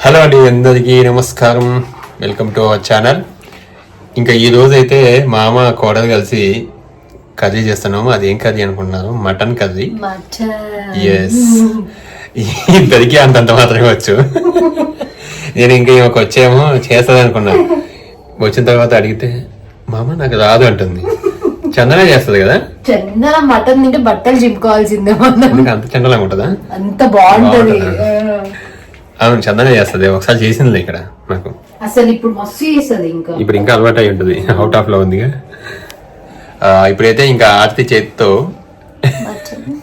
Hello అండి అందరికీ నమస్కారం. వెల్కమ్ టు అవర్ ఛానల్ ఇంకా ఈ రోజు అయితే మామ కోడలు కలిసి కర్రీ చేస్తున్నాము. అది ఏం కర్రీ అనుకుంటున్నారు? Mutton curry. ఎస్ ఇద్దరికి అంతంత మాత్రమే వచ్చు. నేను ఇంకా ఈమెకు వచ్చేమో చేస్తుంది అనుకున్నాను వచ్చిన తర్వాత అడిగితే మామ నాకు రాదు అంటుంది. చందన చేస్తుంది కదా? చందన మటన్ తింటే బట్టలు చింపుకోవాల్సిందే అంత చందనంగా ఉంటుందా? అంత బాగుంటది. అవును చందన చేస్తుంది. ఒకసారి చేసింది ఇక్కడ నాకు. అసలు ఇప్పుడు మస్తు చేస్తుంది ఇంకా. ఇప్పుడు ఇంకా అలవాటు అయి ఉంటుంది. అవుట్ ఆఫ్లో ఉందిగా. ఇప్పుడైతే ఇంకా ఆర్తి చేతితో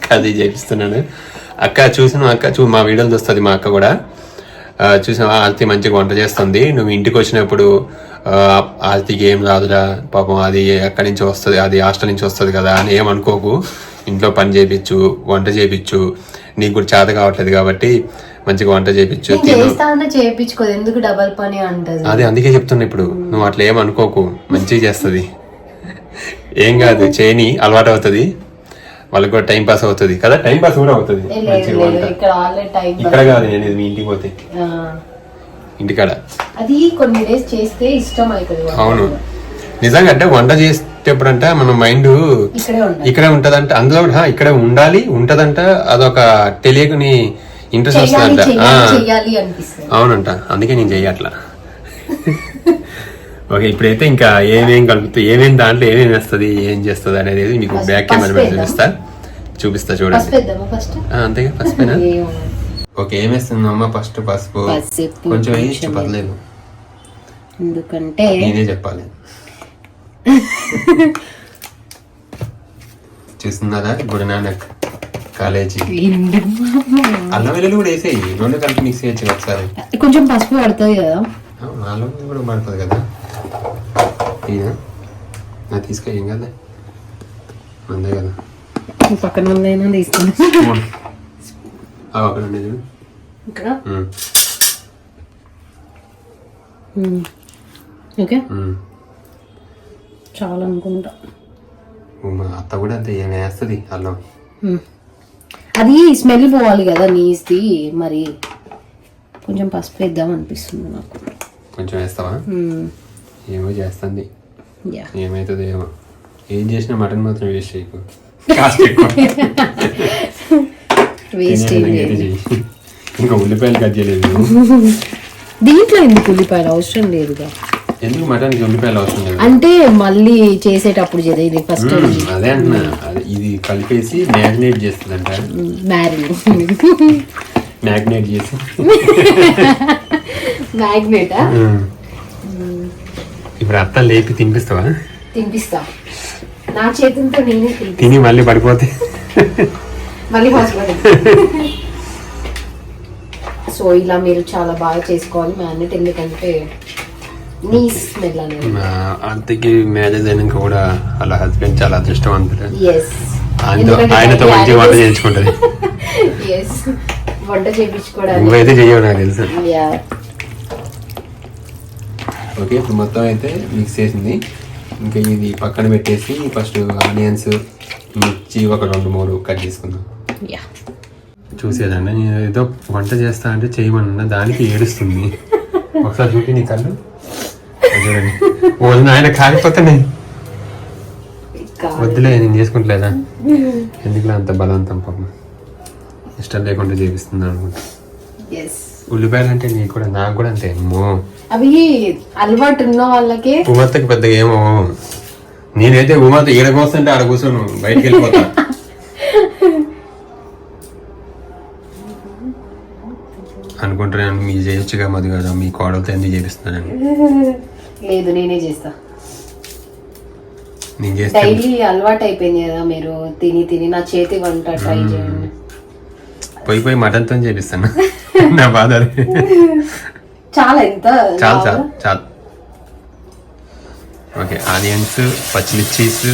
కర్రీ చేపిస్తున్నాను అక్క చూసిన అక్క చూ మా వీడియోలు చూస్తుంది మా అక్క కూడా. చూసిన ఆర్తి మంచిగా వంట చేస్తుంది. నువ్వు ఇంటికి వచ్చినప్పుడు ఆర్తికి ఏం రాదురా పాపం అది ఎక్కడి నుంచి వస్తుంది అది హాస్టల్ నుంచి వస్తుంది కదా అని ఏం అనుకోకు. ఇంట్లో పని చేపించు వంట చేపించు నీకు కూడా చేత కావట్లేదు కాబట్టి మంచిగా వంట చేయించుకోదు. ఎందుకు డబల్ పని అంటది? అదే అందుకే చెప్తున్నా ఇప్పుడు. నువ్వు అట్లా ఏం అనుకోకు. మంచిగా చేస్తుంది. ఏం కాదు చేయని అలవాటు అవుతుంది. వాళ్ళకి కూడా టైం పాస్ అవుతుంది కదా? టైం పాస్ కూడా అవుతుంది. ఇక్కడ ఆల్రెడీ టైం ఇక్కడ కాదు నేను మీ ఇంటికి పోతే. ఇంటికాడ. అది కొన్ని డేస్ చేస్తే ఇష్టం అవుతుంది అవును. నిజంగా అంటే వంట చేసేటప్పుడంట మన మైండ్ ఇక్కడే ఉంటదంట. అందులో ఇక్కడే ఉండాలి ఉంటదంట. అదొక తెలియకుని ఇంట్రెస్ట్ వస్తుందంట అవునంట. అందుకే నేను చెయ్యట్లా. ఓకే ఇప్పుడైతే ఇంకా ఏమేం కలుపుతూ ఏమేం దాంట్లో ఏమేమి వేస్తుంది ఏం చేస్తుంది అనేది మీకు బ్యాక్ కెమెరా చూపిస్తా చూపిస్తా చూడండి. ఫస్ట్ పెద్దామా ఫస్ట్? ఆ, అంతేగా పసుపేనా ఓకే ఏం వేస్తుంది అమ్మ ఫస్ట్ పసుపు? కొంచెం వేయచ్చు కొంచెం పర్లేదు ఎందుకంటే నేనే చెప్పాలి. చూస్తున్నారా గుడి నానక్ కాలేజీ అల్లం వెల్లుల్లి కూడా వేసేయి. రెండు కలిపి మిక్స్ చేయొచ్చు ఒకసారి. కొంచెం పసుపు పడుతుంది కదా. అల్లం కూడా పడుతుంది కదా. ఈయన నా తీసుకో ఏం కదా అంతే కదా. పక్కన ఉందైనా తీసుకుని. రెండు చూడు. ఇక్కడ. ఓకే. చాలా అనుకుంటా. మా అత్త కూడా అంతే ఏం వేస్తుంది అల్లం. అది స్మెల్ పోవాలి కదా నీస్ది. మరి కొంచెం పసుపు వేద్దాం అనిపిస్తుంది నాకు. కొంచెం వేస్తావా. ఏమో చేస్తుంది. ఏమవుతుంది ఏమో. ఏం చేసినా మటన్ మాత్రం వేస్ట్ చేయకు. వేస్ట్. ఇంకా ఉల్లిపాయలు కట్ చేయలేదు. దీంట్లో ఎందుకు ఉల్లిపాయలు? అవసరం లేదుగా. ఎందుకు మటన్కి ఉల్లిపాయలు అవసరం లేదు? అంటే మళ్ళీ చేసేటప్పుడు చేయాలి ఫస్ట్ అదే అంటున్నా. అది- ఇది కలిపేసి మ్యాగ్నేట్ చేస్తుందంట. మ్యారిన్ మ్యాగ్నేట్ చేసి. మ్యాగ్నేటా. ఇప్పుడు అత్త లేపి తినిపిస్తావా? తినిపిస్తా. నా చేతులతో నేనే తిని మళ్ళీ పడిపోతే. మళ్ళీ హాస్పిటల్. సో ఇలా మీరు చాలా బాగా చేసుకోవాలి. మ్యారినేట్ ఎందుకంటే స్మెల్ అనేది. మా అత్తకి మ్యారేజ్ అయినాక కూడా వాళ్ళ హస్బెండ్ చాలా అదృష్టవంతుడు. ఎస్ ఆయనతో ఆయనతో మంచిగా వంట చేయించుకుంటది. వంట చేయించుకోవడానికి. నువ్వైతే చెయ్యవు నాకు తెలుసు. ఓకే ఇప్పుడు మొత్తం అయితే మిక్స్ చేసింది. ఇంకా ఇది పక్కన పెట్టేసి ఫస్ట్ ఆనియన్స్ మిర్చి ఒక రెండు మూడు కట్ చేసుకుందాం. చూసేదండి నేను ఏదో వంట చేస్తా అంటే చేయమన్నా దానికి ఏడుస్తుంది. ఒకసారి చూపి నీ కళ్ళు. చూడండి. వదిన ఆయన కాలిపోతే నేను కాదు. వద్దులే నేను చేసుకుంటలేదా? ఎందుకులే అంత బలవంతం పాపం? ఇష్టం లేకుండా చేపిస్తుంది అనుకుంటా. ఉల్లిపాయలు అంటే నీకు కూడా నాకు కూడా అంతే. అమ్మో. అవి అలవాటు ఉన్న వాళ్ళకే. ఉమత్తకి పెద్దగా ఏమో. నేనైతే ఉమత్త ఈడ కూర్చుంటే ఆడ కూర్చోను బయటికి వెళ్ళిపోతా. అనుకుంటున్నాను మీరు చేయొచ్చుగా మధు కదా మీ కోడలతో ఎందుకు చేపిస్తున్నాను లేదు నేనే చేస్తా. డైలీ అలవాటు అయిపోయింది కదా మీరు తిని తిని నా చేతి వంట ట్రై చేయండి. పోయి పోయి మటన్తో చేపిస్తాను. నా బాధ. చాలా ఎంత? చాలు చాలు చాలు. ఓకే ఆనియన్స్ పచ్చిమిర్చీస్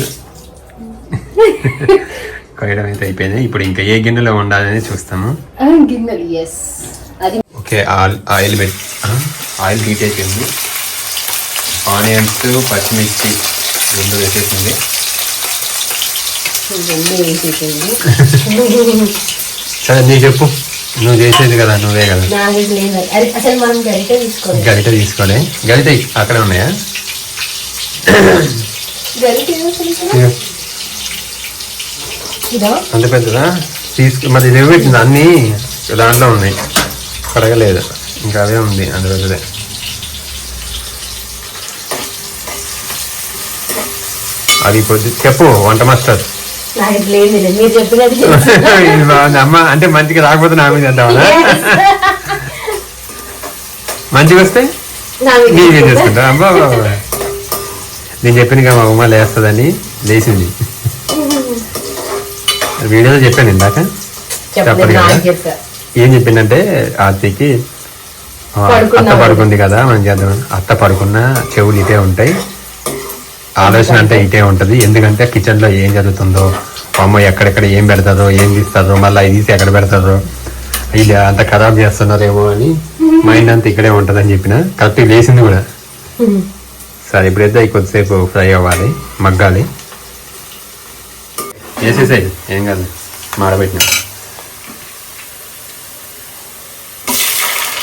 కొయ్యడం అయితే అయిపోయింది. ఇప్పుడు ఇంకా ఏ గిన్నెలో ఉండాలని చూస్తాము. గిన్నెలు ఎస్ అది okay oil oil oil heat అయిపోయింది. ఆనియన్స్ పచ్చిమిర్చి రెండు వేసేసింది. సరే నీ చెప్పు. నువ్వు చేసేది కదా నువ్వే కదా. అది గరిట తీసుకోలే. గరిట అక్కడే ఉన్నాయా? అంత పెద్దదా? తీసుకు మరి ఇది పెట్టింది? అన్నీ దాంట్లో ఉన్నాయి. కడగలేదు. ఇంకా అవే ఉంది అంత పెద్దదే అది కొద్ది చెప్పు వంట మాస్టర్. అమ్మ అంటే మంచిగా రాకపోతే నా మీద చేద్దామనా మంచిగా వస్తే? నీవే చేసుకుంటా. బాబా. నేను చెప్పిన కదా మా ఉమ్మ లేస్తుందని లేచింది. వీడియోలో చెప్పాను ఇందాక. చెప్పదు కదా. ఏం చెప్పిందంటే ఆర్తికి అత్త పడుకుంది కదా మనం చేద్దాం అత్త పడుకున్న చెవులు ఇటే ఉంటాయి. ఆలోచన అంటే ఇటే ఉంటది. ఎందుకంటే కిచెన్లో ఏం జరుగుతుందో అమ్మ ఎక్కడెక్కడ ఏం పెడతాదో ఏం తీస్తుందో మళ్ళీ ఇది తీసి ఎక్కడ పెడతాదో ఇది అంత ఖరాబ్ చేస్తున్నారేమో అని మైండ్ అంతా ఇక్కడే ఉంటదని చెప్పిన. కరెక్ట్ వేసింది కూడా. సరే ఇప్పుడైతే అవి కొద్దిసేపు ఫ్రై అవ్వాలి మగ్గాలి. వేసేసాయి ఏం కాదు మాడబెట్టిన.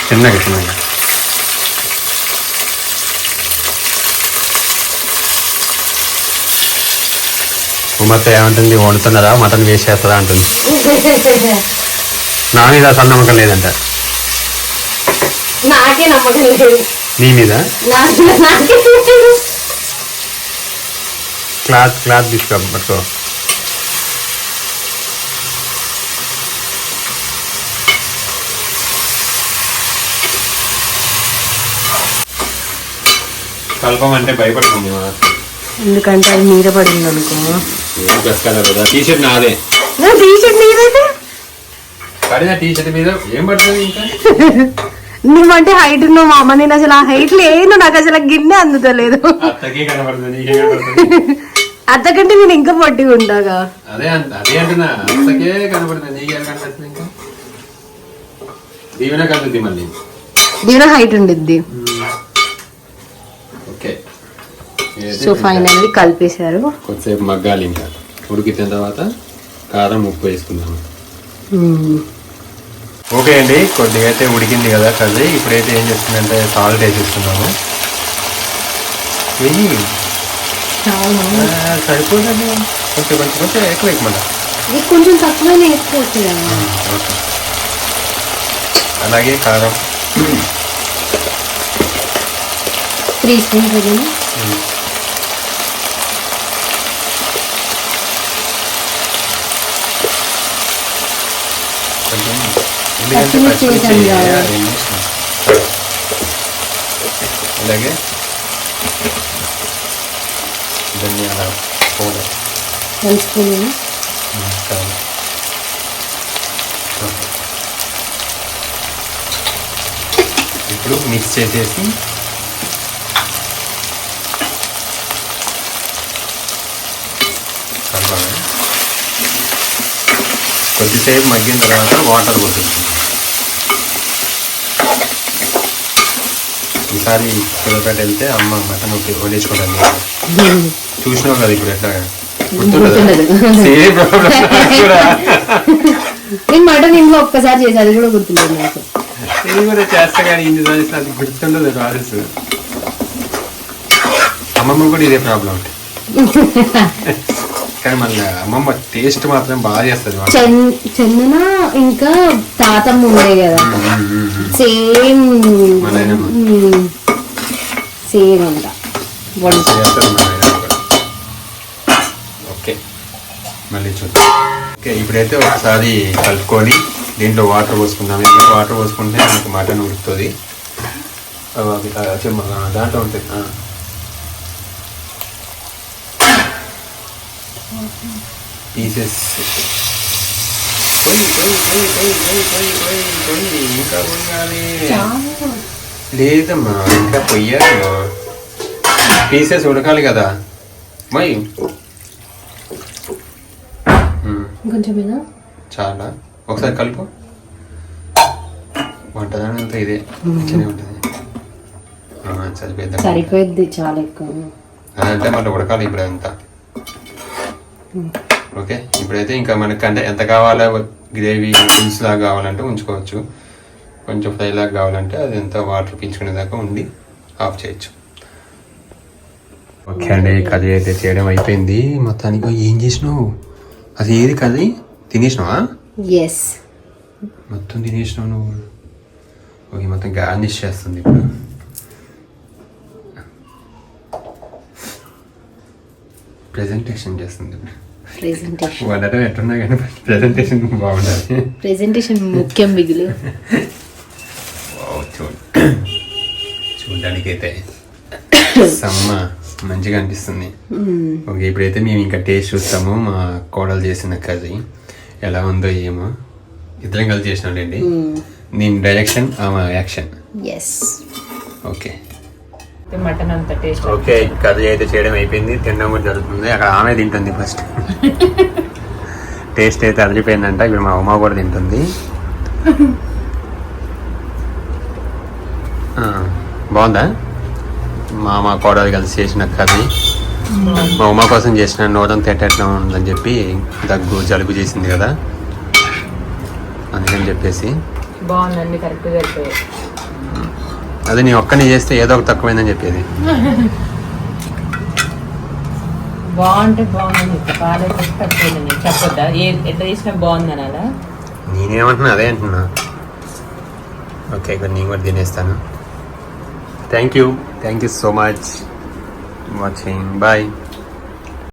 చిన్నగా చిన్నగా. ఉమ్మత్త ఏమంటుంది వండుతున్నారా? మటన్ వేస్ట్ చేస్తారా అంటుంది. నా మీద అసలు నమ్మకం లేదంట. నాకే నమ్మకం లేదు. నీ మీద. క్లాత్ క్లాత్ తీసుకో పట్టుకో. కలపమంటే భయపడుతుంది మా ఎందుకంటే అది మీద పడింది అనుకో. నాదే. టీషర్ట్ నీదైతే పడిన మీద ఏం పడుతుంది ఇంకా? నువ్వంటే హైట్ ఉన్నావు మా అమ్మ నేను అసలు ఆ హైట్ లేదు నాకు అసలు గిన్నె అందుతలేదు. అత్తకే కనబడుతుంది నీకే కనబడుతుంది. అంతకంటే నేను ఇంకా పొట్టిగా ఉంటాగా. అదే అంట అదే అంటున్నా అత్తకే కనబడుతుంది నీకే కనబడుతుంది ఇంకా? దీవెన మళ్ళీ. హైట్ ఉండిద్ది ఓకే సో ఫైనల్లీ కలిపేశారు. కొద్దిసేపు మగ్గాలి ఇంకా. ఉడికిన తర్వాత కారం ఉప్పు వేసుకుందాము. ఓకే అండి కొద్దిగా అయితే ఉడికింది కదా కర్రీ. ఇప్పుడైతే ఏం చేస్తుందంటే సాల్ట్ వేసేస్తున్నాము వెయ్యి ఆ, సరిపోదండి. కొంచెం కొంచెం కొంచెం ఎక్కువ ఇది కొంచెం తక్కువనే వేసుకోవచ్చు ఓకే. అలాగే కారం. త్రీ స్పూన్స్ వదిలి కొంచెం ఎందుకంటే పచ్చిమిర్చి వేసాను. అలాగే ధనియాల పౌడర్ వన్ స్పూన్ చాలు ఓకే. ఇప్పుడు మిక్స్ చేసేసి కొద్దిసేపు మగ్గిన తర్వాత వాటర్ పోతుంది ఈసారి పిల్లపేట వెళ్తే అమ్మ మటన్ వదిలేసుకోవడానికి చూసినావు కదా ఇప్పుడు ఎట్లా. నేను మటన్ ఇంట్లో ఒక్కసారి కూడా గుర్తులేదు నాకు. నేను కూడా చేస్తా కానీ ఇన్ని రోజులు అది గుర్తుండదు ప్రాసెస్ అమ్మమ్మ కూడా ఇదే ప్రాబ్లం కానీ మళ్ళీ అమ్మమ్మ టేస్ట్ మాత్రం బాగా చేస్తుంది చందన ఇంకా తాతమ్మ ఉండే కదా. సేమ్. సేమ్ అంట. ఓకే. మళ్ళీ చూద్దాం. ఓకే ఇప్పుడైతే ఒకసారి కలుపుకొని దీంట్లో వాటర్ పోసుకుందాం. ఇంకా వాటర్ పోసుకుంటే మనకి మటన్ ఉడుకుతుంది. ఆ, దాంట్లో ఉంటుంది. పీసెస్ పోయి పోయి పోయి పోయి పోయి పోయి పోయి పోయి ఇంకా పోయాలి లేదమ్మా ఇంకా పొయ్యాలి పీసెస్ ఉడకాలి కదా. మై. కొంచెం మీద చాలా. ఒకసారి కలుపు. వంటదాని అంతా ఇదే. మంచిగానే ఉంటుంది. సరిపోయింది? చాలా ఎక్కువ. అదంటే మళ్ళీ ఉడకాలి ఇప్పుడు అంతా ఓకే? ఇప్పుడైతే ఇంకా మనకి అంటే ఎంత కావాలో గ్రేవీ పులుసు లాగా కావాలంటే ఉంచుకోవచ్చు. కొంచెం ఫ్రై లాగా కావాలంటే అది ఎంత వాటర్ పీల్చుకునే దాకా ఉండి ఆఫ్ చేయొచ్చు. ఓకే అండి కర్రీ అయితే చేయడం అయిపోయింది. మొత్తానికి ఏం చేసినావు? అది ఏది కర్రీ? తినేసినావా? ఎస్ మొత్తం తినేసినావు నువ్వు. ఓకే మొత్తం గార్నిష్ చేస్తుంది ఇప్పుడు. ప్రెజెంటేషన్ చేస్తుంది. ప్రెజెంటేషన్ వండటం ఎట్టున్నా కానీ ప్రెజెంటేషన్ బాగుండాలి ప్రెజెంటేషన్ ముఖ్యం మిగులు. వావ్, చూడ. చూడడానికి అయితే సమ్మ మంచిగా అనిపిస్తుంది. ఓకే ఇప్పుడైతే మేము ఇంకా టేస్ట్ చూస్తాము మా కోడలు చేసిన కర్రీ. ఎలా ఉందో ఏమో. ఇద్దరం కలిసి చేసినాడండి నేను డైరెక్షన్ ఆమె యాక్షన్ ఎస్ ఓకే మటన్ అంత టేస్ట్ ఓకే కర్రీ అయితే చేయడం అయిపోయింది తినడం కూడా జరుగుతుంది. అక్కడ ఆమె తింటుంది ఫస్ట్ టేస్ట్ అయితే అదిరిపోయిందంట. ఇప్పుడు మా ఉమా కూడా తింటుంది. బాగుందా? మా మా కోడలు కలిసి చేసిన కర్రీ. మా ఉమా కోసం చేసిన నోరం తెట్టడం ఉందని చెప్పి దగ్గు జలుబు చేసింది కదా. అందుకని చెప్పేసి. బాగుందండి కరెక్ట్ అదే నీ ఒక్కని చేస్తే ఏదో ఒకటి తక్కువైందని చెప్పేది. బాగుంటే బాగుందని చెప్తా బాగాలేకపోతే తక్కువైందని చెప్పొద్దా? ఏ ఎట్లా చేసినా బాగుందని అలా నేనేమంటున్నా అదే అంటున్నా. ఓకే ఇక్కడ నేను కూడా తినేస్తాను. Thank you thank you so much watching bye